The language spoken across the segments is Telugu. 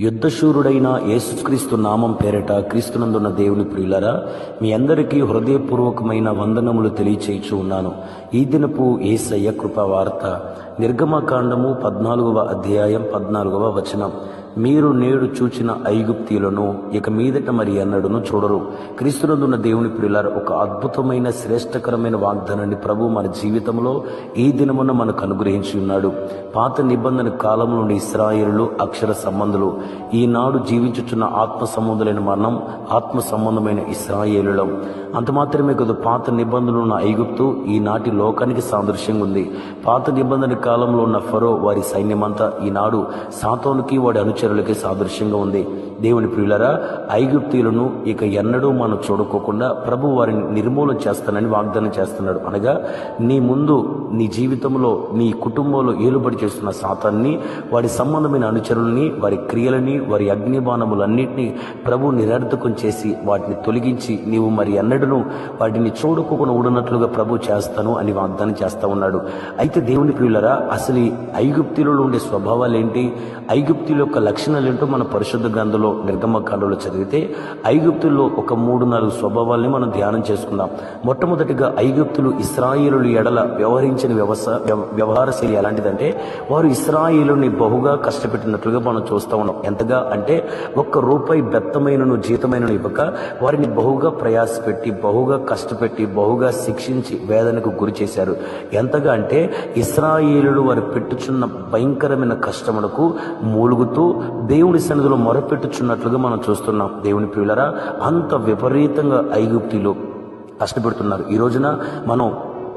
యుద్ధశూరుడైన యేసుక్రీస్తు నామం పేరిట క్రీస్తునందున్న దేవుని ప్రియులరా మీ అందరికీ హృదయపూర్వకమైన వందనములు తెలియచేయచ్చు ఉన్నాను. ఈ దినపు ఏసయ్య కృప వార్త నిర్గమకాండము పద్నాలుగవ అధ్యాయం పద్నాలుగవ వచనం. మీరు నేడు చూచిన ఐగుప్తీలను ఇక మీదట మరి అన్నడును చూడరు. క్రీస్తునందున్న దేవుని ప్రియులార ఒక అద్భుతమైన శ్రేష్టకరమైన వాగ్దానాన్ని ప్రభు మన జీవితంలో ఈ దినమున మనకు అనుగ్రహించి ఉన్నాడు. పాత నిబంధన కాలం నుండి ఇస్రాయిలు అక్షర సంబంధులు. ఈనాడు జీవించుచున్న ఆత్మ సంబంధులైన మనం ఆత్మ సంబంధమైన ఇస్రాయేలులం. అంత మాత్రమే కాదు పాత నిబంధనలు ఉన్న ఐగుప్తు ఈనాటి లోకానికి సాదృశ్యంగా ఉంది. పాత నిబంధన కాలంలో ఉన్న ఫరో వారి సైన్యమంతా ఈనాడు సాతోనికి వాడి అనుచరులకి సాదృశ్యంగా ఉంది. దేవుని ప్రియులరా ఐగుప్తీయులను ఇక ఎన్నడూ మనం చూడుకోకుండా ప్రభు వారిని నిర్మూలన చేస్తానని వాగ్దానం చేస్తున్నాడు. అనగా నీ ముందు నీ జీవితంలో నీ కుటుంబంలో ఏలుబడి చేస్తున్న సాతాన్ని వారి సంబంధమైన అనుచరుల్ని వారి క్రియలని వారి అగ్నిబాణములన్నింటినీ ప్రభు నిరర్థకం చేసి వాటిని తొలగించి నీవు మరి ఎన్నడూ వాటిని చూడకోకుండా ఉండనట్లుగా ప్రభు చేస్తాను అని వాగ్దానం చేస్తా ఉన్నాడు. అయితే దేవుని ప్రియులరా అసలు ఐగుప్తిలో ఉండే స్వభావాలు ఏంటి ఐగుప్తుల యొక్క లక్షణాలు ఏంటో మన పరిశుద్ధ గ్రంథంలో నిర్గమకాండంలో చదివితే ఐగుప్తుల్లో ఒక మూడు నాలుగు స్వభావాల్ని మనం ధ్యానం చేసుకుందాం. మొట్టమొదటిగా ఐగుప్తులు ఇస్రాయిలు ఎడల వ్యవహరించిన వ్యవస వ్యవహార శైలి ఎలాంటిదంటే వారు ఇస్రాయిలుని బహుగా కష్టపెట్టినట్లుగా మనం చూస్తా ఉన్నాం. ఎంతగా? అంటే ఒక్క రూపాయి బెత్తమైనను జీతమైనను ఇవ్వక వారిని బహుగా ప్రయాసపెట్టి బహుగా కష్టపెట్టి బహుగా శిక్షించి వేదనకు గురి చేశారు. ఎంతగా? అంటే ఇస్రాయిలు వారు పెట్టుచున్న భయంకరమైన కష్టములకు మూలుగుతూ దేవుని సన్నిధిలో మొరపెట్టుచున్నట్లుగా మనం చూస్తున్నాం. దేవుని పిల్లరా అంత విపరీతంగా ఐగుప్తిలో కష్టపెడుతున్నారు. ఈ రోజున మనం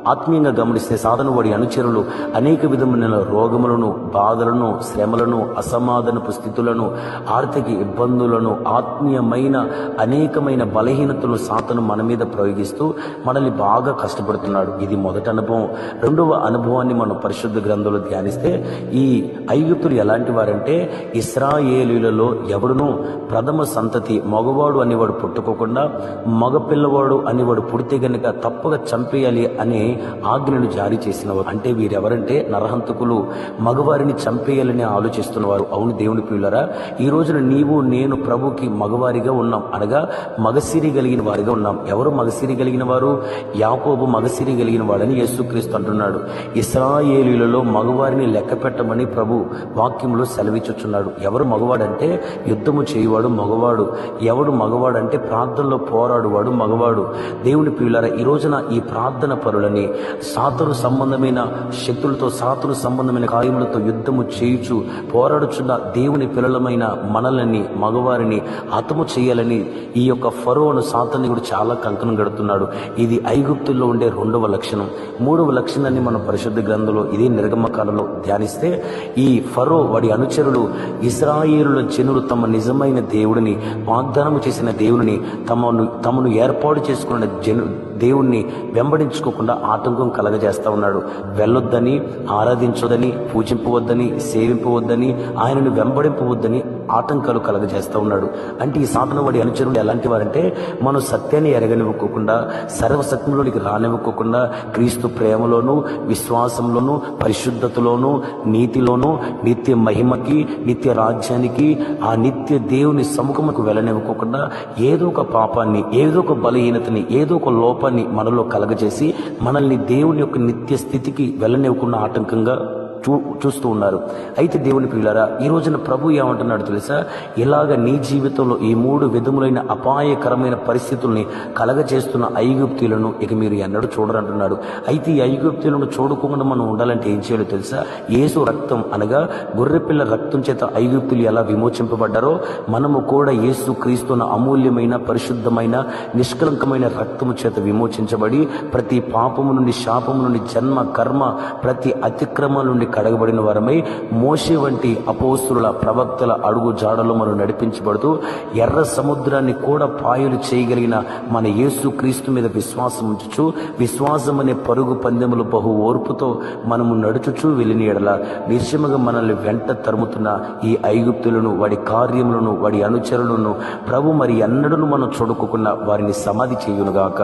ఆత్మీయంగా గమనిస్తే సాధన వాడి అనుచరులు అనేక విధమైన రోగములను బాధలను శ్రమలను అసమాధానపు స్థితులను ఆర్థిక ఇబ్బందులను ఆత్మీయమైన అనేకమైన బలహీనతలను సాతను మన మీద ప్రయోగిస్తూ మనల్ని బాగా కష్టపడుతున్నాడు. ఇది మొదటి అనుభవం. రెండవ అనుభవాన్ని మనం పరిశుద్ధ గ్రంథంలో ధ్యానిస్తే ఈ ఐగుప్తులు ఎలాంటి వారంటే ఇస్రాయేలీలలో ఎవడునూ ప్రథమ సంతతి మగవాడు అనేవాడు పుట్టుకోకుండా మగ పిల్లవాడు అనేవాడు పుడితే గనుక తప్పక చంపేయాలి అనే ఆజ్ఞను జారీ చేసిన వారు. అంటే వీరెవరంటే నరహంతకులు. మగవారిని చంపేయాలని ఆలోచిస్తున్నవారు అవును దేవుని పిల్లరా ఈ రోజున నీవు నేను ప్రభుకి మగవారిగా ఉన్నాం. అనగా మగసిరి కలిగిన వారిగా ఉన్నాం. ఎవరు మగసిరి కలిగిన వారు? యాకోబు మగసిరి కలిగిన వాడని యేసుక్రీస్తు అంటున్నాడు. ఇస్రాయేలీలలో మగవారిని లెక్క పెట్టమని ప్రభు వాక్యంలో సెలవిచ్చుచున్నాడు. ఎవరు మగవాడంటే యుద్ధము చేయువాడు మగవాడు. ఎవడు మగవాడంటే ప్రార్థనలో పోరాడువాడు మగవాడు. దేవుని పిల్లరా ఈ రోజున ఈ ప్రార్థన పరులని సాతురు సంబంధమైన శక్తులతో సాతురు సంబంధమైన కార్యములతో యుద్ధము చేయుచు పోరాడుచున్న దేవుని పిల్లలమైన మనల్ని మగవారిని హతము చేయాలని ఈ యొక్క ఫరోను సాతాన్ని కూడా చాలా కంకణం గడుతున్నాడు ఇది ఐగుప్తుల్లో ఉండే రెండవ లక్షణం. మూడవ లక్షణాన్ని మనం పరిశుద్ధ గ్రంథంలో ఇదే నిర్గమ కాలంలో ధ్యానిస్తే ఈ ఫరో వాడి అనుచరులు ఇస్రాయేలుల జనులు తమ నిజమైన దేవుడిని వాగ్దానము చేసిన దేవుని తమను తమను ఏర్పాటు చేసుకున్న జను దేవుణ్ణి వెంబడించుకోకుండా ఆటంకం కలగజేస్తా ఉన్నాడు. వెళ్ళొద్దని ఆరాధించొద్దని పూజింపవద్దని సేవింపవద్దని ఆయనను వెంబడింపవద్దని ఆటంకాలు కలగజేస్తూ ఉన్నాడు. అంటే ఈ సాధన వాడి అనుచరులు ఎలాంటి వారంటే మనం సత్యాన్ని ఎరగనివ్వకోకుండా సర్వసత్యంలోనికి రానివ్వకోకుండా క్రీస్తు ప్రేమలోను విశ్వాసంలోను పరిశుద్ధతలోను నీతిలోను నిత్య మహిమకి నిత్య రాజ్యానికి ఆ నిత్య దేవుని సముఖముకు వెళ్ళనివ్వకోకుండా ఏదో ఒక పాపాన్ని ఏదో ఒక బలహీనతని ఏదో ఒక లోపాన్ని మనలో కలగజేసి మనల్ని దేవుని యొక్క నిత్య స్థితికి వెళ్ళనివ్వకుండా ఆటంకంగా చూ చూస్తూ ఉన్నారు. అయితే దేవుని ప్రియులారా ఈ రోజున ప్రభు ఏమంటున్నాడు తెలుసా? ఇలాగ నీ జీవితంలో ఈ మూడు విధములైన అపాయకరమైన పరిస్థితుల్ని కలగజేస్తున్న ఐగుప్తులను ఇక మీరు ఎన్నడూ చూడరంటున్నాడు. అయితే ఈ ఐగుప్తులను చూడకుండా మనం ఉండాలంటే ఏం చేయాలో తెలుసా? యేసు రక్తం అనగా గొర్రెపిల్ల రక్తం చేత ఐగుప్తులు ఎలా విమోచింపబడ్డారో మనము కూడా యేసు క్రీస్తున్న అమూల్యమైన పరిశుద్ధమైన నిష్కలంకమైన రక్తము చేత విమోచించబడి ప్రతి పాపము నుండి శాపము నుండి జన్మ కర్మ ప్రతి అతిక్రమ నుండి కడగబడిన వారమై మోషే వంటి అపోస్తుల ప్రవక్తల అడుగు జాడలో మనం నడిపించబడుతూ ఎర్ర సముద్రాన్ని కూడా పాయలు చేయగలిగిన మన యేసు క్రీస్తు మీద విశ్వాసం ఉంచుచు విశ్వాసం అనే పరుగు పందెములు బహు ఓర్పుతో మనము నడుచుచు వెళ్ళిన ఎడల నిశ్చయముగా మనల్ని వెంట తరుముతున్న ఈ ఐగుప్తులను వాడి కార్యములను వాడి అనుచరులను ప్రభు మరి ఎన్నడూ మనం చూడకుండా వారిని సమాధి చేయునుగాక.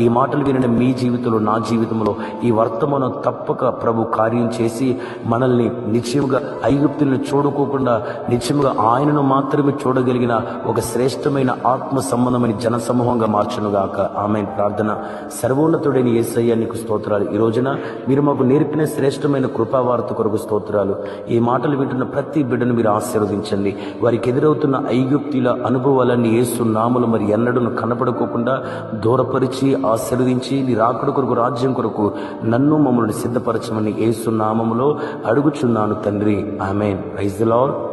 ఈ మాటలు వినిన మీ జీవితంలో నా జీవితంలో ఈ వర్తమానం తప్పక ప్రభు కార్యం చేసి మనల్ని నిత్యముగా ఐగుప్తులను చూడుకోకుండా నిత్యముగా ఆయనను మాత్రమే చూడగలిగిన ఒక శ్రేష్టమైన ఆత్మ సంబంధమైన జన సమూహంగా మార్చునుగాక. ఆమె ప్రార్థన. సర్వోన్నతుడైన ఏసయ్య నీకు స్తోత్రాలు. ఈ రోజున మీరు మాకు నేర్పిన శ్రేష్టమైన కృపావార్త కొరకు స్తోత్రాలు. ఈ మాటలు వింటున్న ప్రతి బిడ్డను మీరు ఆశీర్వదించండి. వారికి ఎదురవుతున్న ఐగుప్తుల అనుభవాలన్నీ యేసు నాములు మరి ఎన్నడూను కనపడుకోకుండా దూరపరిచి ఆశీర్వదించి నీ రాకడ కొరకు రాజ్యం కొరకు నన్ను మమ్మల్ని సిద్ధపరచమని యేసు నామములో అడుగుచున్నాను తండ్రి. ఆమెన్. Praise the Lord.